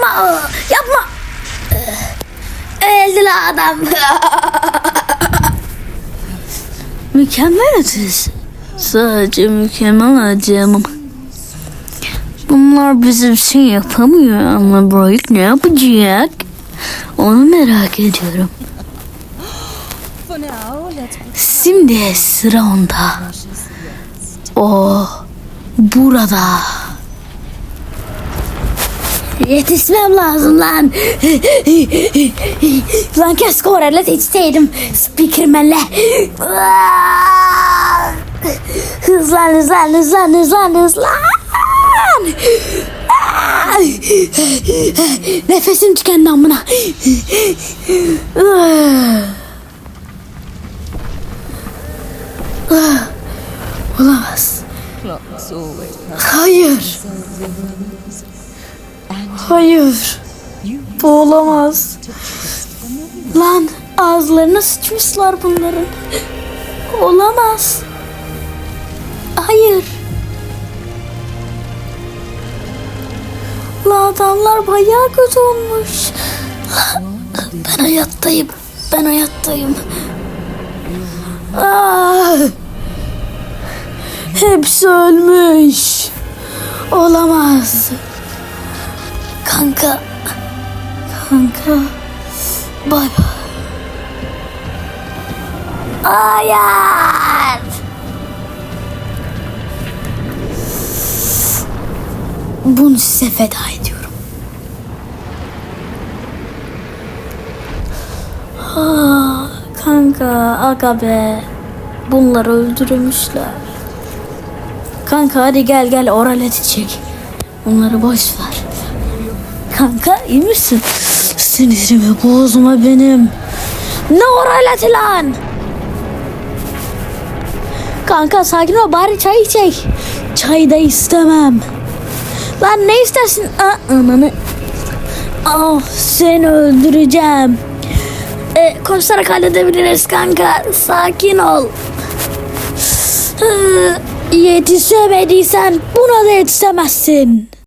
yapma. Yapma. Öldü lan adam. mükemmel ötüz. Sadece mükemmel acımım. Bunlar bizim şey yapamıyor ama Bright ne yapacak? Onu merak ediyorum. Şimdi sıra onda. O burada. Yetişmem lazım lan. lan keşke orayla seçseydim. Speakerman'le. hızlan hızlan hızlan hızlan hızlan. Nefesim tükendi amına. Olamaz. Hayır. Hayır. Bu olamaz. Lan ağızlarına sıçmışlar bunların. Olamaz. Hayır. Lan adamlar bayağı kötü olmuş. Ben hayattayım. Ben hayattayım. Ah. Hepsi ölmüş. Olamaz. Kanka. Kanka. Bay bay. Hayır. Bunu size feda ediyorum. Kanka aga be. Bunları öldürmüşler. Kanka hadi gel gel oraleti çek. Onları boş ver. Kanka iyi misin? Sinirimi bozma benim. Ne oraleti lan? Kanka sakin ol bari çay içek. Çay da istemem. Lan ne istersin? Aa, ananı. Ah seni öldüreceğim. E, koşarak halledebiliriz kanka. Sakin ol. Yetişemediysen buna da yetişemezsin.